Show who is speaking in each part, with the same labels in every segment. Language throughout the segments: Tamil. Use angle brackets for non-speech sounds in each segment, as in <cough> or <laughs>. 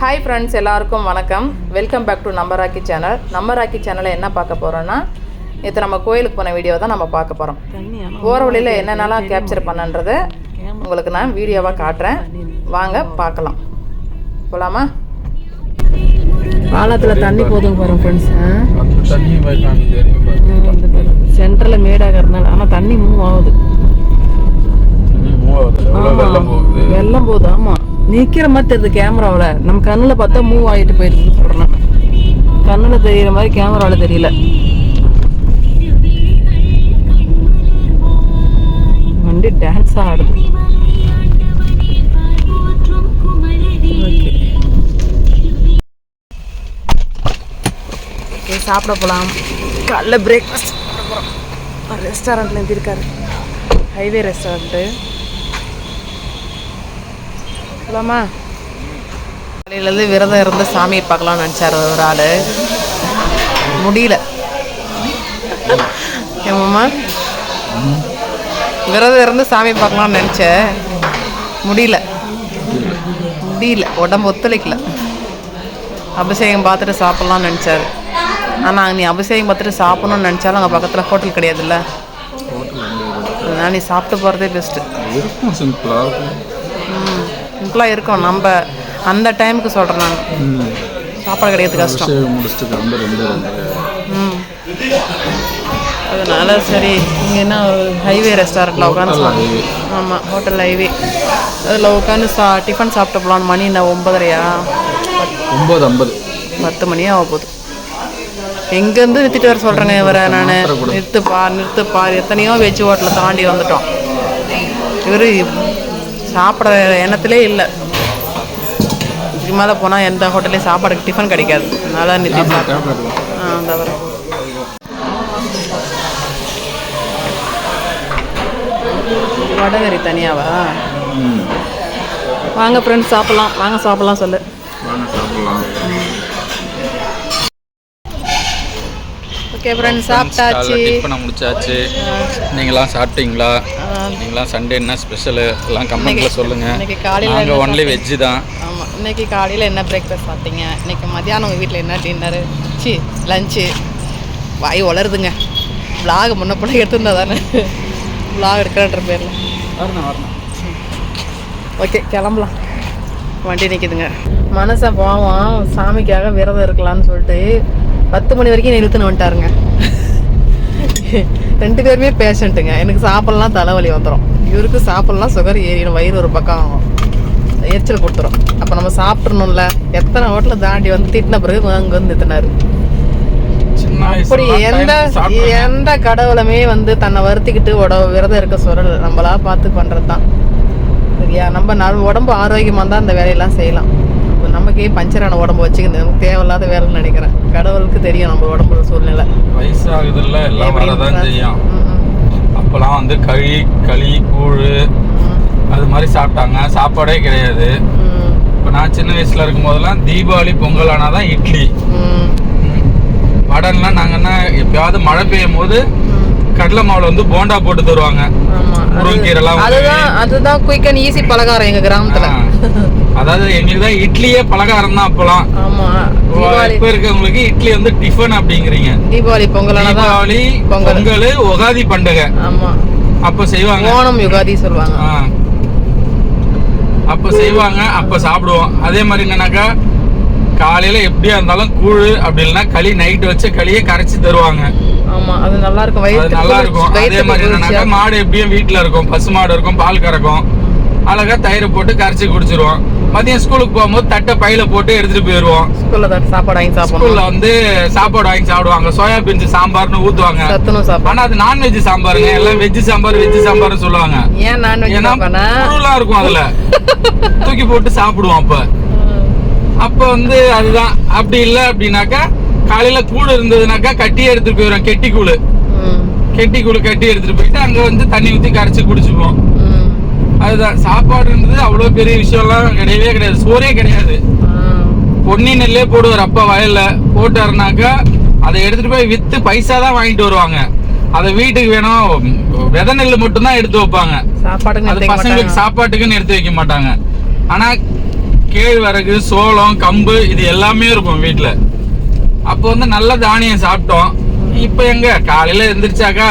Speaker 1: ஹாய் ஃப்ரெண்ட்ஸ் எல்லாருக்கும் வணக்கம். வெல்கம் பேக் டு நம்ம ராக்கி சேனல் நம்ம ராக்கி சேனலில் என்ன பார்க்க போகிறோன்னா நேற்று நம்ம கோயிலுக்கு போன வீடியோ தான் நம்ம பார்க்க போகிறோம் போகிற வழியில் என்னென்னலாம் கேப்சர் பண்ணன்றதை உங்களுக்கு நான் வீடியோவாக காட்டுறேன். வாங்க பார்க்கலாம். போகலாமா பாலத்தில் தண்ணி போதும் பாருங்க ஃப்ரெண்ட்ஸ் சென்டரில் மேடாக இருந்தாலும் ஆனால் தண்ணி மூவ் ஆகுது.
Speaker 2: வெள்ளம் போகுது?
Speaker 1: ஆமாம் நிற்கிற மாதிரி தெரியுது கேமராவில் நம்ம கண்ணில் பார்த்தா மூவ் ஆகிட்டு போயிருக்கு சொல்கிறேன் கண்ணில் தெரியிற மாதிரி கேமராவில் தெரியல. வண்டி டான்ஸ் ஆடுது. சாப்பிட போகலாம் காலைல பிரேக்ஃபாஸ்ட் சாப்பிட ரெஸ்டாரண்ட்டில் எழுந்திருக்காரு ஹைவே ரெஸ்டாரண்ட்டு போலாமா காலையிலேருந்து விரதம் இருந்து சாமியை பார்க்கலாம்னு நினச்சார் ஒரு ஆள். முடியல. ஏமாம்மா விரதம் இருந்து சாமி பார்க்கலாம்னு நினச்சேன் முடியல. முடியல. உடம்பு ஒத்துழைக்கல. அபிஷேகம் பார்த்துட்டு சாப்பிட்லாம்னு நினச்சாரு. ஆனால் நீ அபிஷேகம் பார்த்துட்டு சாப்பிட்ணுன்னு நினச்சாலும் அங்கே பக்கத்தில் ஹோட்டல் கிடையாதுல்ல. அதனால் நீ சாப்பிட்டு போகிறதே பெஸ்ட்டு
Speaker 2: சிம்பிளாக இருக்கும்.
Speaker 1: நம்ம அந்த டைமுக்கு சொல்கிறேன் நான். சாப்பாடு கிடைக்கிறது கஷ்டம்
Speaker 2: முடிச்சுட்டு ரொம்ப
Speaker 1: ம். அதனால சரி இங்கே என்ன ஹைவே ரெஸ்டாரண்ட்டில் உட்காந்து. ஆமாம் ஹோட்டல் ஹைவே அதில் உட்காந்து சா டிஃபன் சாப்பிட்டு போகலான்னு மணி என்ன ஒம்பதரையா
Speaker 2: ஒம்பது ஐம்பது.
Speaker 1: பத்து மணியே ஆக போகுது. எங்கேருந்து நிறுத்திட்டு வர சொல்கிறேங்க இவரை நான். நிறுத்துப்பா நிறுத்துப்பா. எத்தனையோ வெஜ் ஹோட்டலில் தாண்டி வந்துட்டோம். இவர் சாப்பிட்ற எண்ணத்திலே இல்லை. இதுக்கு மேலே போனால் எந்த ஹோட்டல்லையும் சாப்பாடுக்கு டிஃபன் கிடைக்காது. அதனால நிறுத்தி சாப்பிட்டேன்
Speaker 2: டேப்லெட்
Speaker 1: ஆ அந்த வர. வடகரி தனியாவா? வாங்க ஃப்ரெண்ட்ஸ் சாப்பிட்லாம். வாங்க சாப்பிட்லாம் சொல்லு. ஓகே ஃப்ரெண்ட்ஸ் சாப்பிட்டாச்சு.
Speaker 2: டிஃபனை முடிச்சாச்சு. நீங்களாம் சாப்பிட்டீங்களா? நீங்களாம் சண்டே என்ன ஸ்பெஷலு எல்லாம் கமெண்ட்ல சொல்லுங்க.
Speaker 1: இன்னைக்கு காலையில்
Speaker 2: நாங்கள் ஒன்லி வெஜ்ஜு தான்.
Speaker 1: ஆமாம் இன்னைக்கு காலையில் என்ன பிரேக்ஃபாஸ்ட் சாப்பிட்டீங்க? இன்னைக்கு மதியானம் உங்கள் வீட்டில் என்ன டின்னரு சி லஞ்சு வாய் வளருதுங்க vlog முன்ன பிள்ளை எடுத்துருந்தா தானே vlog எடுக்கிறன்ற பேரில்.
Speaker 2: வரணும் வரணும்.
Speaker 1: ஓகே கிளம்பலாம். வண்டி நிற்கிதுங்க மனசன் பாவம் சாமிக்காக விரதம் இருக்கலாம்னு சொல்லிட்டு பத்து மணி வரைக்கும் நிறுத்துன்னு வந்துட்டாருங்க. ரெண்டு பேருமே பேஷண்ட்டுங்க எனக்கு சாப்பிட்லாம் தலைவலி வந்துடும் இவருக்கு சாப்பிட்லாம் சுகர் ஏறிடும். வயிறு ஒரு பக்கம் எரிச்சல் கொடுத்துரும். அப்போ நம்ம சாப்பிட்றணும்ல எத்தனை ஹோட்டலில் தாண்டி வந்து திட்டின பிறகு அங்கே வந்து நிறுத்தினாரு அப்படி எந்த எந்த கடவுளுமே வந்து தன்னை வருத்திக்கிட்டு உட விரதம் இருக்க சொல்லல. நம்மளா பார்த்து பண்றது தான் சரியா? நம்ம உடம்பு ஆரோக்கியமாக இருந்தால் அந்த வேலையெல்லாம் செய்யலாம். நமக்கே பஞ்சரான உடம்பு வச்சுக்கிது நமக்கு தேவையில்லாத வேலைன்னு நினைக்கிறேன். கடவுளுக்கு தெரியும் நம்ம உடம்போட சூழ்நிலை.
Speaker 2: வயசாகுதுல்ல எல்லாம் வரதான். செய்யும் அப்போலாம் வந்து களி களி கூழ் அது மாதிரி சாப்பிட்டாங்க. சாப்பாடே கிடையாது. இப்போ நான் சின்ன வயசுல இருக்கும் போதெல்லாம் தீபாவளி பொங்கல் ஆனாதான் இட்லி.
Speaker 1: ம்,
Speaker 2: வடன்லாம் நாங்கன்னா எப்பயாவது மழை பெய்யும் போது. கடலை மாவுல வந்து போண்டா போட்டு தருவாங்க. முருங்கைக்கீரைலாம்
Speaker 1: அதுதான் அதுதான் குயிக் அண்ட் ஈஸி பலகாரம் எங்க கிராமத்துல.
Speaker 2: அதாவது எங்களுக்கு தான் இட்லியே பலகாரம் தான் அப்போலாம்.
Speaker 1: ஆமா
Speaker 2: இப்ப இருக்கவங்களுக்கு இட்லி வந்து டிஃபன் அப்படிங்கிறீங்க.
Speaker 1: தீபாவளி பொங்கல்
Speaker 2: தீபாவளி
Speaker 1: பொங்கல்.
Speaker 2: உகாதி பண்டிகை.
Speaker 1: ஆமா.
Speaker 2: அப்ப செய்வாங்க.
Speaker 1: ஓணம் யுகாதி சொல்லுவாங்க.
Speaker 2: அப்ப செய்வாங்க அப்ப சாப்பிடுவோம். அதே மாதிரி என்னன்னாக்கா காலையில எப்படியா இருந்தாலும் கூழ் அப்படி இல்லைன்னா களி நைட் வச்ச களியை கரைச்சி தருவாங்க.
Speaker 1: ஆமா அது நல்லா இருக்கும்.
Speaker 2: நல்லா இருக்கும். அதே மாதிரி என்னன்னாக்கா மாடு எப்படியும் வீட்டுல இருக்கும். பசு மாடு இருக்கும் பால் கறக்கும். அழகா தயிரை போட்டு கரைச்சி குடிச்சிருவோம். மதியம் ஸ்கூலுக்கு போகும்போது தட்டை பையில போட்டு எடுத்துட்டு போயிருவோம்.
Speaker 1: ஸ்கூல்ல சாப்பாடு வாங்கி சாப்பிடணும்.
Speaker 2: ஸ்கூல்ல வந்து சாப்பாடு வாங்கி சாப்பிடுவாங்க. சோயா பீன்ஸ் சாம்பார்னு ஊத்துவாங்க. ஆனா அது நான்வெஜ் சாம்பாருங்க. எல்லாம் வெஜ் சாம்பார் வெஜ் சாம்பார்னு சொல்லுவாங்க.
Speaker 1: ஏன் நான்வெஜ்
Speaker 2: ஏன்னா இருக்கும் அதுல. <laughs> தூக்கி போட்டு சாப்பிடுவோம் அப்ப. அப்ப வந்து அதுதான். அப்படி இல்ல அப்படின்னாக்கா காலையில கூழ் இருந்ததுனாக்கா கட்டி எடுத்துட்டு போயிடும் கெட்டி கூழ் கெட்டி கூழ் கட்டி எடுத்துட்டு போயிட்டு அங்க வந்து தண்ணி ஊத்தி கரைச்சு குடிச்சுப்போம் அதுதான் சாப்பாடுன்றது அவ்வளவு பெரிய விஷயம்லாம் கிடையவே கிடையாது. சோறே கிடையாது. பொன்னி நெல்லே போடுவார். அப்பா வயல்ல போட்டாருனாக்கா அதை எடுத்துட்டு போய் வித்து பைசா தான் வாங்கிட்டு வருவாங்க. அதை வீட்டுக்கு வேணும் விதை நெல் மட்டும் தான் எடுத்து வைப்பாங்க. அது பசங்களுக்கு சாப்பாட்டுக்குன்னு எடுத்து வைக்க மாட்டாங்க. ஆனா கேழ்வரகு சோளம் கம்பு இது எல்லாமே இருக்கும் வீட்ல. அப்போ வந்து நல்ல தானியம் சாப்பிட்டோம். இப்போ எங்க? காலையில எந்திரிச்சாக்கா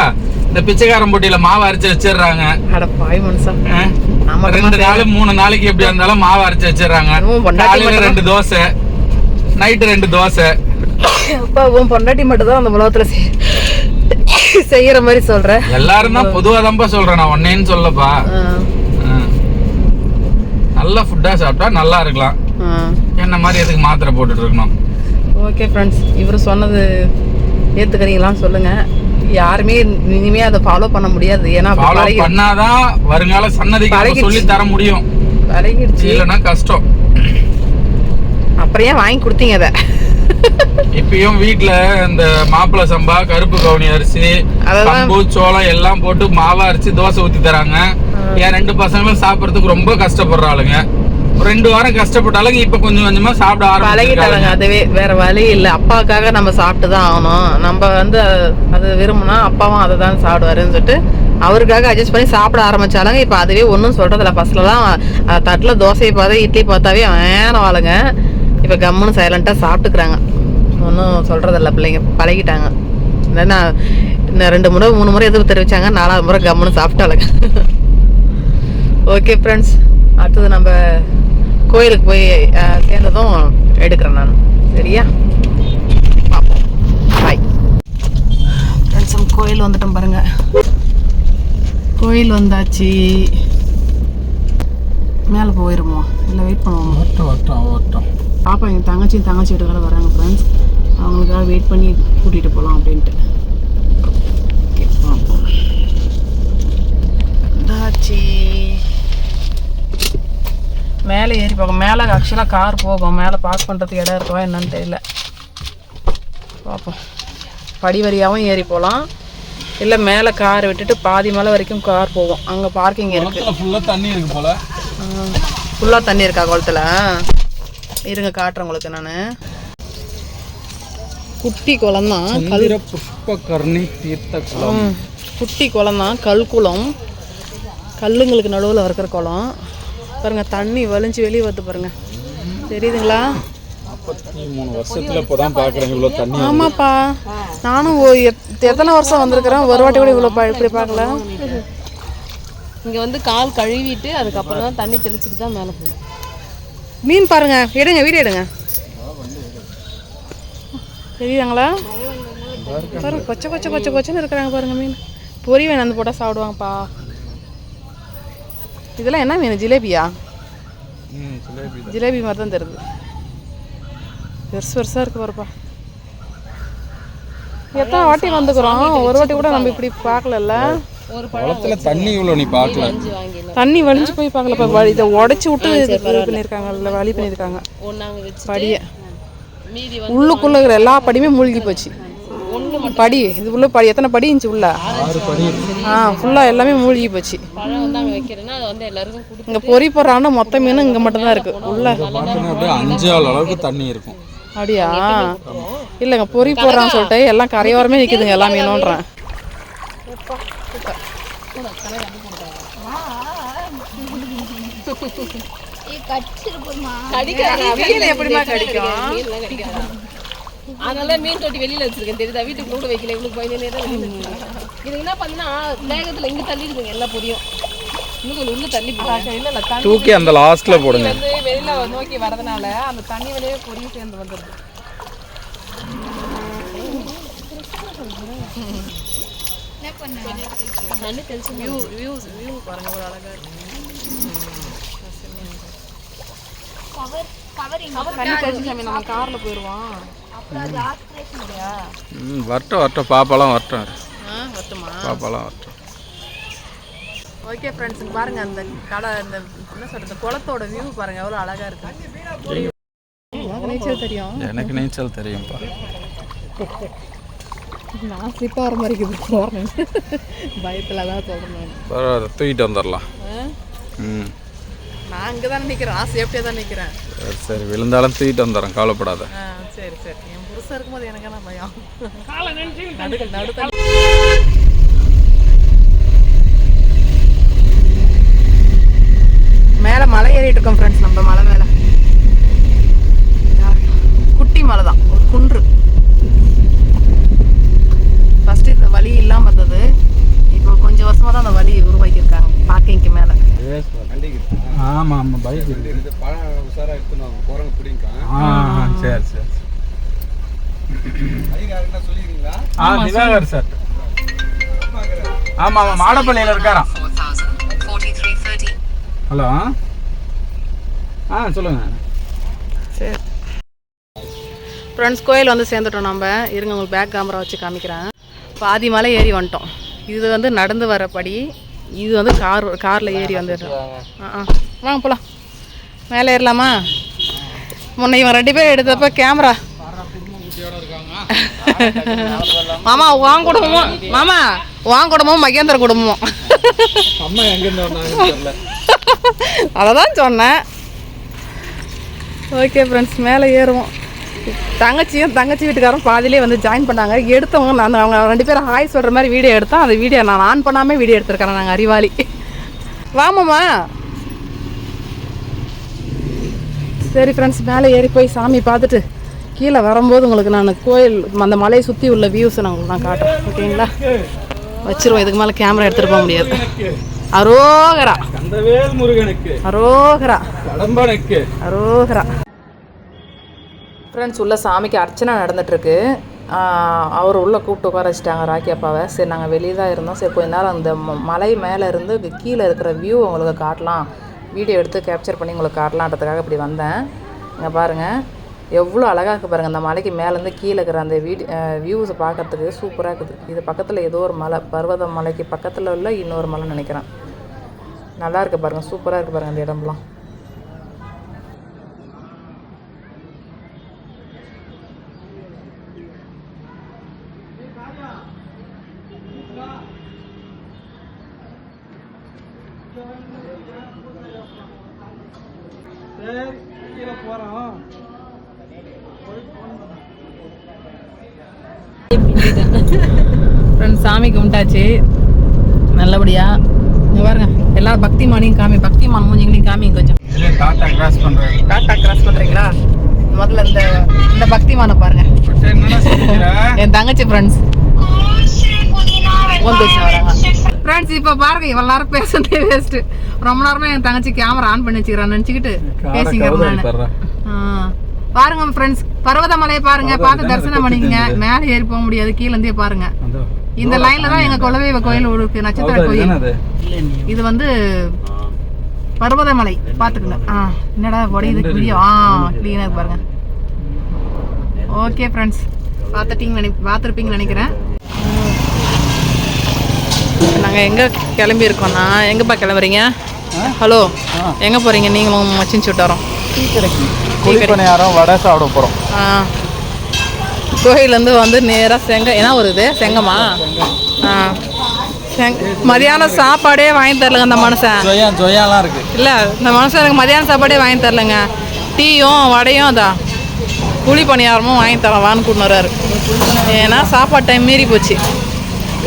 Speaker 2: இந்த பிச்சைக்காரன் பொட்டியில மாவு அரைச்சு வச்சிடுறாங்க. ரெண்டு நாள் மூணு நாளைக்கு எப்படி இருந்தாலும் மாவு அரைச்சு வச்சிடுறாங்க. காலையில ரெண்டு தோசை நைட்டு ரெண்டு தோசை.
Speaker 1: அப்பா உன் பொண்டாட்டி மட்டும் தான் அந்த உலகத்துல செய்- செய்யற மாதிரி சொல்ற.
Speaker 2: எல்லாரும் தான் பொதுவா தான்ப்பா சொல்றேன் நான் ஒன்னேன்னு சொல்லப்பா. நல்ல ஃபுட்டா சாப்பிட்டா நல்லா இருக்கலாம். என்ன மாதிரி எதுக்கு மாத்திரை போட்டுட்டு இருக்கணும்?
Speaker 1: ஓகே ஃப்ரெண்ட்ஸ் இவர் சொன்னது ஏத்துக்கிறீங்களான்னு சொல்லுங்க. யாருமே இனிமே அதை ஃபாலோ பண்ண முடியாது. ஏன்னா
Speaker 2: ஃபாலோ பண்ணாதான் வருங்கால சன்னதிக்கு. சொல்லி தர முடியும்.
Speaker 1: பழகிடுச்சு.
Speaker 2: இல்லைன்னா கஷ்டம்.
Speaker 1: அப்புறம் ஏன் வாங்கி கொடுத்தீங்க அதை?
Speaker 2: இப்பயும் வீட்ல இந்த மாப்பிளை சம்பா கருப்பு கவுனி அரிசி கம்பு சோளம் எல்லாம் போட்டு மாவா அரைச்சு தோசை ஊத்தி தராங்க. என் ரெண்டு பசங்களும் சாப்பிடறதுக்கு ரொம்ப கஷ்டப்படுறாளுங்க. ரெண்டு வாரம் கஷ்டப்பட்டாலும் இப்ப கொஞ்சம் கொஞ்சமா சாப்பிட
Speaker 1: பழகிட்டாங்க. அதுவே வேற வழி இல்லை. அப்பாவுக்காக நம்ம சாப்பிட்டு தான் ஆகணும். நம்ம வந்து அது- விரும்பினா அப்பாவும் அதை தான் சாப்பிடுவாருன்னு சொல்லிட்டு அவருக்காக அட்ஜஸ்ட் பண்ணி சாப்பிட ஆரம்பிச்சாலுங்க இப்போ அதுவே ஒன்றும் சொல்றதில்ல. ஃபர்ஸ்ட்லலாம் தட்டில் தோசையை பார்த்தா இட்லி பார்த்தாவே வேன வாழுங்க இப்போ கம்முன்னு சைலண்ட்டாக சாப்பிட்டுக்கிறாங்க. ஒன்றும் சொல்றதில்ல. பிள்ளைங்க பழகிட்டாங்க. இல்லைன்னா இன்னும் ரெண்டு முறை மூணு முறை எதிர்ப்பு தெரிவிச்சாங்க. நாலாவது முறை கம்முன்னு சாப்பிட்டாளுங்க. <laughs> ஓகே ஃப்ரெண்ட்ஸ் அடுத்தது நம்ம கோயிலுக்கு போய் சேர்ந்ததும் எடுக்கிறேன் நான். சரியா? பார்ப்போம். பாய் ஃப்ரெண்ட்ஸ் கோயில் வந்துட்டோம் பாருங்க. கோயில் வந்தாச்சு. மேலே போயிருமோ? இல்லை வெயிட் பண்ணுவோம்?
Speaker 2: வரட்டும் வரட்டும் வரட்டும்.
Speaker 1: பாப்பா எங்கள் தங்கச்சி தங்கச்சி வீட்டுக்கார வராங்க ஃப்ரெண்ட்ஸ் அவங்களுக்காக வெயிட் பண்ணி கூட்டிகிட்டு போகலாம் அப்படின்ட்டு. ஓகே பார்ப்போம். வந்தாச்சு. மேலே ஏறி போகும். மேலே ஆக்சுவலாக கார் போகும். மேலே பார்க் பண்ணுறதுக்கு இடம் இருக்கவா என்னன்னு தெரியல. பார்ப்போம் படி வழியாகவும் ஏறி போகலாம் இல்லை மேலே கார் விட்டுட்டு பாதி மலை வரைக்கும் கார் போகும். அங்கே பார்க்கிங் இருக்குது
Speaker 2: ஃபுல்லா தண்ணி இருக்கு போல.
Speaker 1: ஃபுல்லாக தண்ணி இருக்கா குளத்துல? இருங்க காட்டுறேன் உங்களுக்கு நான். குட்டி குளம் தான். கல்
Speaker 2: சந்திர புஷ்ப கர்ணி தீர்த்த குளம்.
Speaker 1: குட்டி குளம் தான். கல் குளம். கல்லுங்களுக்கு நடுவில் இருக்கிற குளம். பாருங்க தண்ணி வலிஞ்சு வெளியே வருது பாருங்க. தெரியுதுங்களா? ஆமாப்பா. நானும் ஓ- எத்- எத்தனை வருஷம் வந்திருக்கிறேன்? ஒரு வாட்டி கூட இவ்வளோ ப- இப்படி பார்க்கல.
Speaker 3: இங்க வந்து கால் கழுவிட்டு அதுக்கப்புறம் தான் தண்ணி தெளிச்சுட்டு தான் மேலே போகணும்.
Speaker 1: மீன் பாருங்க. எடுங்க வீடியோ எடுங்க. தெரியுதாங்களா? பாருங்க கொச்சை கொச்சை கொச்சை கொச்சைன்னு இருக்கிறாங்க பாருங்க மீன். பொரி வேணும் வந்து போட்டால் சாப்பிடுவாங்கப்பா. இதெல்லாம் என்ன மீன்? ஜிலேபியா?
Speaker 2: ஜிலேபி தான்.
Speaker 1: ஜிலேபி மாதிரி தான் தருது பெருசு பெருசாக இருக்கு பாருப்பா. எத்தனை வாட்டி வந்துக்கிறோம்? ஒரு வாட்டி கூட நம்ம இப்படி பார்க்கலல்ல?
Speaker 3: ஒரு
Speaker 2: குளத்துல தண்ணி இவ்வளவு நீ பார்க்கல.
Speaker 1: தண்ணி வலிஞ்சு போய் பார்க்கலப்பா வழி இதை உடச்சி விட்டு இது பண்ணியிருக்காங்கல்ல வழி பண்ணியிருக்காங்க. படியை. உள்ளுக்குள்ள இருக்கிற எல்லா படியுமே மூழ்கி போச்சு. படி இது உள்ள படி எத்தனை படி இருந்துச்சு உள்ள?
Speaker 2: ஆறு படி. இருக்கு.
Speaker 1: ஆ ஃபுல்லா எல்லாமே மூழ்கி போச்சு.
Speaker 3: பழம் வந்து அங்கே வைக்கிறேன்னா அது வந்து எல்லாருக்கும் கொடுத்து
Speaker 1: இங்க பொறி போடுறாங்கன்னா மொத்த மீனும் இங்க மட்டும் தான் இருக்கு. உள்ள.
Speaker 2: அஞ்சு ஆள் அளவுக்கு தண்ணி இருக்கும்.
Speaker 1: அப்படியா? இல்லைங்க பொறி போடுறான்னு சொல்லிட்டு எல்லாம் கரையோரமே நிக்குதுங்க எல்லா மீனும்ன்றேன் மீன் எப்படிமா கிடைக்கும்?
Speaker 3: அதனால மீன் தொட்டி வெளியில வச்சிருக்கேன். தெரியுதா? வீட்டுக்குள்ள கூட வைக்கல. இவ்வளவு பயனே தான் இது என்ன பண்ணுன்னா வேகத்துல இங்க தள்ளி இருக்குங்க. எல்லா பொரியும்
Speaker 2: தூக்கி அந்த லாஸ்ட்ல போடுங்க.
Speaker 1: வந்து வெளியில நோக்கி வரதுனால அந்த தண்ணி வெளியே பொறி சேர்ந்து வந்துடுது
Speaker 3: தண்ணி தெளிச்சு
Speaker 1: வியூ வியூ வியூ பாருங்க ஒரு அழகா இருக்கு. தண்ணி தெளிச்சு சாமி நம்ம கார்ல போயிருவோம்
Speaker 2: ம், வரட்டும் வரட்டும். பாப்பாலாம் வரட்டும்.
Speaker 1: ஆ வரட்டுமா?
Speaker 2: பாப்பாலாம் வரட்டும்.
Speaker 1: ஓகே ஃப்ரெண்ட்ஸ் பாருங்க அந்த கடை அந்த என்ன சொல்றது குளத்தோட வியூ பாருங்க எவ்வளோ அழகா இருக்கு. நீச்சல் தெரியும்.
Speaker 2: எனக்கு நீச்சல் தெரியும்ப்பா.
Speaker 1: நான் ஸ்லிப் ஆகிற மாதிரி இருக்குது போகிறேன் பயத்தில் தான் சொல்கிறேன்
Speaker 2: பரவாயில்ல தூக்கிட்டு வந்துடலாம். ம்.
Speaker 1: நான் இங்கே தான் நிற்கிறேன் நான் சேஃப்டியாக தான் நிற்கிறேன்
Speaker 2: சரி சரி விழுந்தாலும் தூக்கிட்டு வந்துடுறேன் கவலைப்படாத.
Speaker 1: ஆ. சரி சரி. என் புருஷன் இருக்கும்போது எனக்கு என்ன பயம்? நடு நடு தண்ணி மேலே மலை ஏறிட்டு இருக்கோம் ஃப்ரெண்ட்ஸ் நம்ம மலை மேலே
Speaker 4: சொல்லுவாங்க குரங்கு பிடிங்கக்கா
Speaker 2: ஆ சரி சரி
Speaker 4: ஐயா யாருன்னா சொல்லிக்கிறீங்களா
Speaker 2: சார். ஆமா ஆமா மாடப்பள்ளியில இருக்காராம். ஹலோ? ஆ சொல்லுங்க.
Speaker 1: சரி. ஃப்ரெண்ட்ஸ் கோயில் வந்து சேர்ந்துட்டோம் நம்ம. இருங்க உங்களுக்கு பேக் கேமரா வச்சு காமிக்கிறேன். பாதி மலை ஏறி வந்துட்டோம். இது வந்து நடந்து வரப்படி இது வந்து கார் காரில் ஏறி வந்துடுறோம் ஆ ஆ. வாங்க போகலாம் மேலே ஏறலாமா? முன்ன இவன் ரெண்டு பேர் எடுத்தப்ப கேமரா மாமா வாங்க குடும்பமும் மாமா வாங்க குடும்பமும் மகேந்திர குடும்பமும் அதை தான் சொன்னேன். ஓகே ஃப்ரெண்ட்ஸ் மேலே ஏறுவோம். தங்கச்சியும் தங்கச்சி வீட்டுக்காரும் பாதியிலே வந்து ஜாயின் பண்ணாங்க. எடுத்தவங்க நான் அவங்க ரெண்டு பேரும் ஹாய் சொல்கிற மாதிரி வீடியோ எடுத்தோம் அந்த வீடியோ நான் ஆன் பண்ணாமல் வீடியோ எடுத்திருக்கேன் நாங்கள் அறிவாளி. வாமாம்மா சரி ஃப்ரெண்ட்ஸ் மேலே ஏறி போய் சாமி பார்த்துட்டு கீழே வரும்போது உங்களுக்கு நான் கோயில் அந்த மலையை சுற்றி உள்ள வியூஸை நான் உங்களுக்கு நான் காட்டுறேன். ஓகேங்களா? வச்சிருவோம். இதுக்கு மேலே கேமரா எடுத்துகிட்டு போக முடியாது. அரோகரா.
Speaker 2: முருகனுக்கு
Speaker 1: அரோகரா.
Speaker 2: கடம்பனுக்கு
Speaker 1: அரோகரா. ஃப்ரெண்ட்ஸ் உள்ள சாமிக்கு அர்ச்சனை நடந்துட்டுருக்கு. அவர் உள்ளே கூப்பிட்டு உட்கார வச்சுட்டாங்க ராக்கி அப்பாவை. சரி நாங்கள் வெளியே தான் இருந்தோம். சரி கொஞ்ச நேரம் அந்த மலை மேலே இருந்து கீழே இருக்கிற வியூ உங்களுக்கு காட்டலாம். வீடியோ எடுத்து கேப்சர் பண்ணி உங்களுக்கு காட்டலான்றதுக்காக இப்படி வந்தேன். இங்கே பாருங்கள் எவ்வளோ அழகாக இருக்குது பாருங்கள் அந்த மலைக்கு மேலேருந்து கீழே இருக்கிற அந்த வீடு வியூஸை பார்க்கறதுக்கு சூப்பராக இருக்குது. இது பக்கத்தில் ஏதோ ஒரு மலை பர்வத மலைக்கு பக்கத்தில் உள்ள இன்னொரு மலை நினைக்கிறேன். நல்லா இருக்குது பாருங்கள் சூப்பராக இருக்குது பாருங்கள் அந்த இடம்லாம். <laughs> ஃப்ரெண்ட்ஸ் சாமி கும்பிட்டாச்சு நல்லபடியா. இங்க பாருங்க எல்லாரும் பக்திமானையும் காமி பக்திமான் மூஞ்சிங்களையும் காமிங்க கொஞ்சம்.
Speaker 2: டாட்டா கிராஸ் பண்றேன்
Speaker 1: டாட்டா கிராஸ் பண்றீங்களா? முதல்ல இந்த இந்த பக்திமானை பாருங்க.
Speaker 2: என்னடா சொல்லிக்கிற
Speaker 1: என் தங்கச்சி ஃப்ரெண்ட்ஸ் ஃப்ரெண்ட்ஸ் இப்போ பாருங்க இவ்வளோ நேரம் பேசுறதே வேஸ்ட் ரொம்ப நேரமா என் தங்கச்சி கேமரா ஆன் பண்ணி வச்சுக்கிறான்னு நினச்சிக்கிட்டு பேசிக்கிறேன் நான். ஆ. பாருங்க ஃப்ரெண்ட்ஸ் பர்வதமலையை பாருங்க பார்த்து தரிசனம் பண்ணிக்கங்க. மேலே ஏறி போக முடியாது கீழ இருந்தே பாருங்க. இந்த லைன்ல தான் எங்க குலதெய்வ கோயில் இருக்கு நட்சத்திர கோயில். இது வந்து பர்வதமலை. பாத்துக்கங்க ஆ என்னடா உடையுது வீடியோ ஆ க்ளீனாக பாருங்க. ஓகே ஃப்ரெண்ட்ஸ் பார்த்துட்டீங்க நினை பார்த்துருப்பீங்கன்னு நினைக்கிறேன். நாங்கள் எங்கே கிளம்பி இருக்கோம்னா எங்கேப்பா கிளம்புறீங்க? ஹலோ எங்கே போகிறீங்க நீங்களும் மச்சின் சுட்டாரோம்
Speaker 2: குழிப்பணியாரம் வடை சாப்பிட போறோம்.
Speaker 1: ஆ. கோயிலேருந்து வந்து நேராக செங்க என்ன வருது செங்கமா? ஆ. மதியானம் சாப்பாடே வாங்கி தரலங்க அந்த மனுஷன்.
Speaker 2: ஜொயா ஜொயாலாம் இருக்கு.
Speaker 1: இல்லை இந்த மனுஷன் எனக்கு மதியானம் சாப்பாடே வாங்கி தரலங்க. டீயும் வடையும் அதான் குழி பணியாரமும் வாங்கி தரேன் வான்னு கூட்டின்னு வர்றாரு ஏன்னா சாப்பாடு டைம் மீறி போச்சு.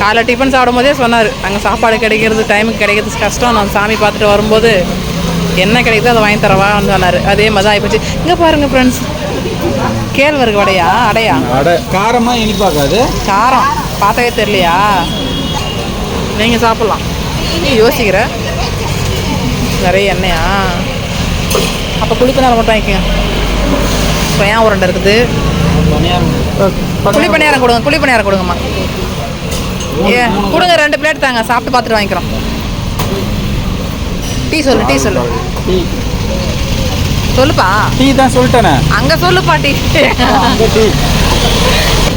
Speaker 1: காலைல டிஃபன் சாப்பிடும் போதே சொன்னார் அங்கே சாப்பாடு கிடைக்கிறது டைமுக்கு கிடைக்கிறது கஷ்டம். நான் சாமி பார்த்துட்டு வரும்போது என்ன கிடைக்குதோ அதை வாங்கி தரவான்னு சொன்னார். அதே மாதிரி தான் ஆகிப்போச்சு இங்கே பாருங்கள் ஃப்ரெண்ட்ஸ் கேழ்வரகு வடையா? அடையா?
Speaker 2: வடை காரமா இனிப்பாக்காது.
Speaker 1: காரம். பார்த்தாவே தெரியலையா? நீங்கள் சாப்பிட்லாம். நீ யோசிக்கிற. நிறைய எண்ணெயா? அப்போ குளிப்பணியாரம் மட்டும் வாங்கிக்கோங்க. கொய்யா உருண்டை இருக்குது. குழிப்பணியாரம் கொடுங்க. குழிப்பணியாரம் கொடுங்கம்மா. ஏ கொடுங்க ரெண்டு பிளேட் தாங்க. சாப்பிட்டு பார்த்துட்டு வாங்கிக்கிறோம். டீ சொல்லு டீ சொல்லு. சொல்லுப்பா.
Speaker 2: டீ தான் சொல்லிட்டேனே.
Speaker 1: அங்க சொல்லுப்பா டீ.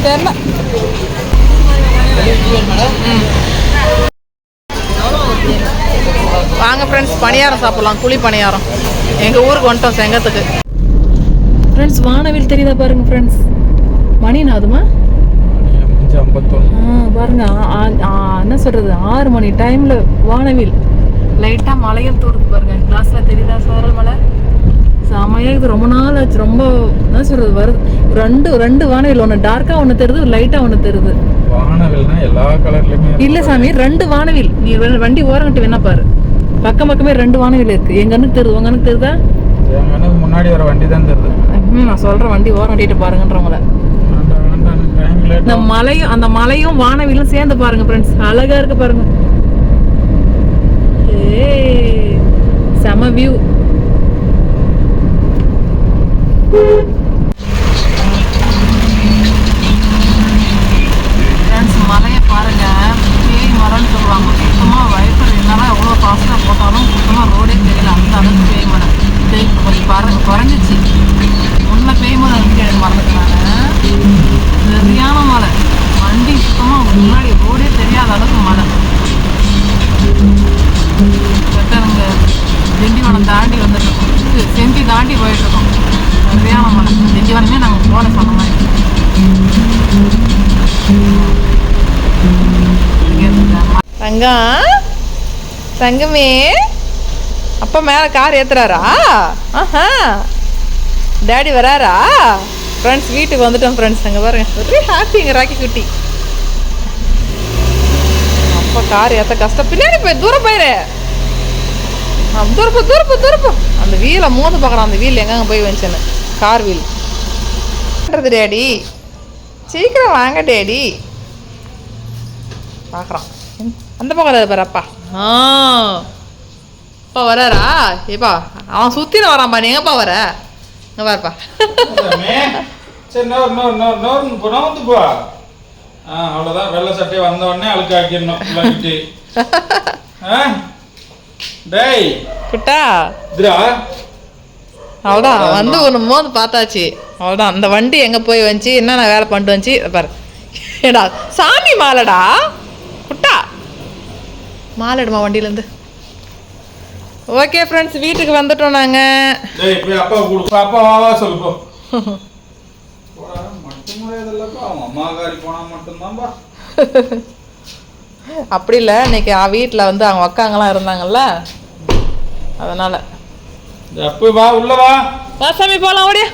Speaker 1: தெரியல. வாங்க ஃப்ரெண்ட்ஸ் பணியாரம் சாப்பிடலாம் குழி பணியாரம். எங்கள் ஊருக்கு வந்துட்டோம் செங்கத்துக்கு. ஃப்ரெண்ட்ஸ் வானவில் தெரியுதா பாருங்க ஃப்ரெண்ட்ஸ் மணி நாதுமா பாருங்க என்ன சொல்றது? ஆறு மணி டைம்ல வானவில். லைட்டா மலையும் தூருது பாருங்க. கிளாஸ்ல தெரியுதா சாரல் மலை? செமையா இது ரொம்ப நாள் ஆச்சு. ரொம்ப என்ன சொல்றது வருது ரெண்டு ரெண்டு வானவில் ஒன்று டார்க்கா ஒன்று தெரியுது. லைட்டா ஒன்று தெரியுது. இல்ல சாமி ரெண்டு வானவில் நீ வண்டி ஓரங்கிட்டு வேணா பாரு. பக்கம் பக்கமே ரெண்டு வானவில் இருக்கு. எங்க கண்ணுக்கு தெரியுது உங்க கண்ணுக்கு தெரியுதா?
Speaker 2: முன்னாடி வர வண்டி தான் தெரியுது.
Speaker 1: ம், நான் சொல்றேன் வண்டி பாருங்கன்றவங்கள
Speaker 2: வேண்டாம் டைம் லேட்
Speaker 1: இந்த மலையும் அந்த மலையும் வானவிலும் சேர்ந்து பாருங்க ஃப்ரெண்ட்ஸ் அழகா இருக்கு பாருங்க. செம வியூ தங்கம் தங்கமே அப்பா மேலே கார் ஏற்றுறாரா ஆஹா. டேடி வராரா? ஃப்ரெண்ட்ஸ் வீட்டுக்கு வந்துட்டோம் ஃப்ரெண்ட்ஸ் அங்கே பாருங்க. ஒரே எங்கள் ராக்கி குட்டி. அப்பா கார் ஏற்ற கஷ்டம். பின்னாடி போய் தூரம் போயிரு. தூரப்போ தூரப்போ தூரப்போ அந்த வீலை மோந்து பார்க்குறான் அந்த வீல் எங்கங்க போய் வந்துச்சேன்னு. Car wheel. பண்ணுறது டேடி சீக்கிரம் வாங்க டேடி பார்க்குறான் அந்த பக்கம் வருது பாரு அப்பா. ஆ. அப்பா வராரா? ஏப்பா அவன் சுற்றின வரான்ப்பா நீ எங்கப்பா வர? இங்கே பாருப்பா.
Speaker 2: சரி நோர் நோர் நோர் நோர் போ நோந்து போ. ஆ அவ்வளோதான் வெள்ளை சட்டையை வந்த உடனே அழுக்காக்கிடணும் விளக்கிட்டு ஆ? டேய்.
Speaker 1: குட்டா.
Speaker 2: இதுரா
Speaker 1: அவ்வளோதான் வந்து ஒன்று மோந்து பார்த்தாச்சு. அவ்வளோதான் அந்த வண்டி எங்கே போய் வந்துச்சு? என்னென்ன வேலை பண்ணிட்டு வந்துச்சு? பாரு. ஏடா சாமி மாலைடா. மாலைடுமா வண்டியிலேருந்து? ஓகே ஃப்ரெண்ட்ஸ் வீட்டுக்கு வந்துட்டோம் நாங்கள்
Speaker 2: டேய் போய் அப்பா கொடு அப்பா வா வா சொல்லு போ. போடா மட்டும் முடியாதுல்லப்பா அவன் அம்மாக்காரி போனா மட்டும்தான்பா. <laughs>
Speaker 1: அப்படி இல்லை இன்னைக்கு வீட்டில் வந்து அவங்க அக்காங்கெல்லாம் இருந்தாங்கல்ல? அதனால்.
Speaker 2: வா உள்ள வா.
Speaker 1: வா சாமி போகலாம் ஓடியா.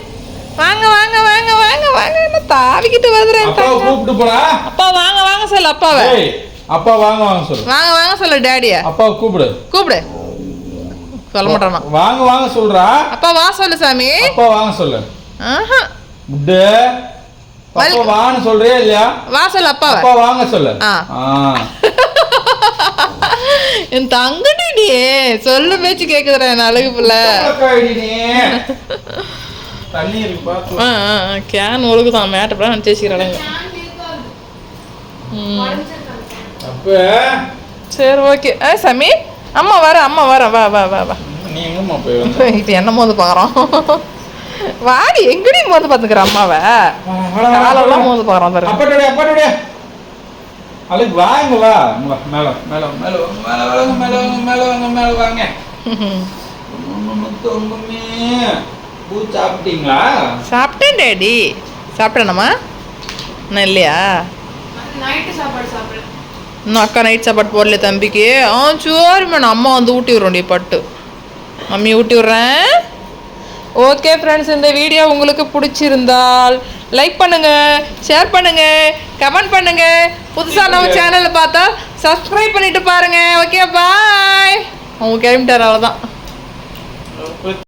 Speaker 1: வாங்க வாங்க வாங்க வாங்க வாங்க. என்ன தாவிக்கிட்டு வருதுறேன்
Speaker 2: கூப்பிட்டு போடா.
Speaker 1: அப்பா வாங்க வாங்க சொல்லு அப்பாவை.
Speaker 2: அப்பா வாங்க வாங்க சொல்லு.
Speaker 1: வாங்க வாங்க சொல்லு டேடிய.
Speaker 2: அப்பாவை கூப்பிடு.
Speaker 1: கூப்பிடு. சொல்ல மாட்டானா?
Speaker 2: வாங்க வாங்க சொல்றா.
Speaker 1: அப்பா வா சொல்லு சாமி.
Speaker 2: அப்பா வாங்க சொல்லு.
Speaker 1: ஆஹா.
Speaker 2: புட்டு அப்பா வான்னு சொல்றியா இல்லையா?
Speaker 1: வா சொல்லு அப்பாவை.
Speaker 2: அப்பா வாங்க சொல்லு.
Speaker 1: ஆ.
Speaker 2: ஆ.
Speaker 1: என் தங்கடி சொல்லு பேச்சு கேக்குதுடா என் அழகு பிள்ளை.
Speaker 2: தண்ணி இருக்கு பாத்து
Speaker 1: ஆ ஆ ஆ, கேன் ஒழுகுதான் மேட்டப்படா நான் தேய்ச்சிக்கிறாங்க
Speaker 2: அப்ப?
Speaker 1: சரி ஓகே ஆ சாமி? அம்மா வர அம்மா வர வா வா வா வா.
Speaker 2: நீ எங்கம்மா போய் வந்த? <laughs>
Speaker 1: இப்போ என்ன மோந்து பார்க்குறோம். <laughs> வாடி எங்கடி மோந்து பார்த்துக்கிற அம்மாவை? காலெல்லாம் மோந்து பார்க்குறோம் பாரு.
Speaker 2: அப்பாட்டோட அப்பாட்டோட. அழுக்கு வாங்க வா. மேல மேல மேல மேல வாங்க மேல வாங்க மேல வாங்க மேல வாங்க. பூ சாப்பிட்டீங்களா?
Speaker 3: சாப்பிட்டேன் டேடி.
Speaker 1: சாப்பிட்டேனம்மா இன்னும் இல்லையா?
Speaker 3: நைட்டு சாப்பாடு சாப்பிடல.
Speaker 1: இன்னும் அக்கா நைட் சாப்பாடு போடல தம்பிக்கு. ஆ சரிம்மா நான் அம்மா வந்து ஊட்டி விட்றோண்டி பட்டு. மம்மி ஊட்டி விட்றேன். ஓகே ஃப்ரெண்ட்ஸ் இந்த வீடியோ உங்களுக்கு பிடிச்சிருந்தால் லைக் பண்ணுங்க ஷேர் பண்ணுங்க கமெண்ட் பண்ணுங்க. புதுசாக நம்ம சேனலை பார்த்தா சப்ஸ்கிரைப் பண்ணிட்டு பாருங்க. ஓகே பாய் அவங்க கிளம்பிட்டார் அவ்வளோதான்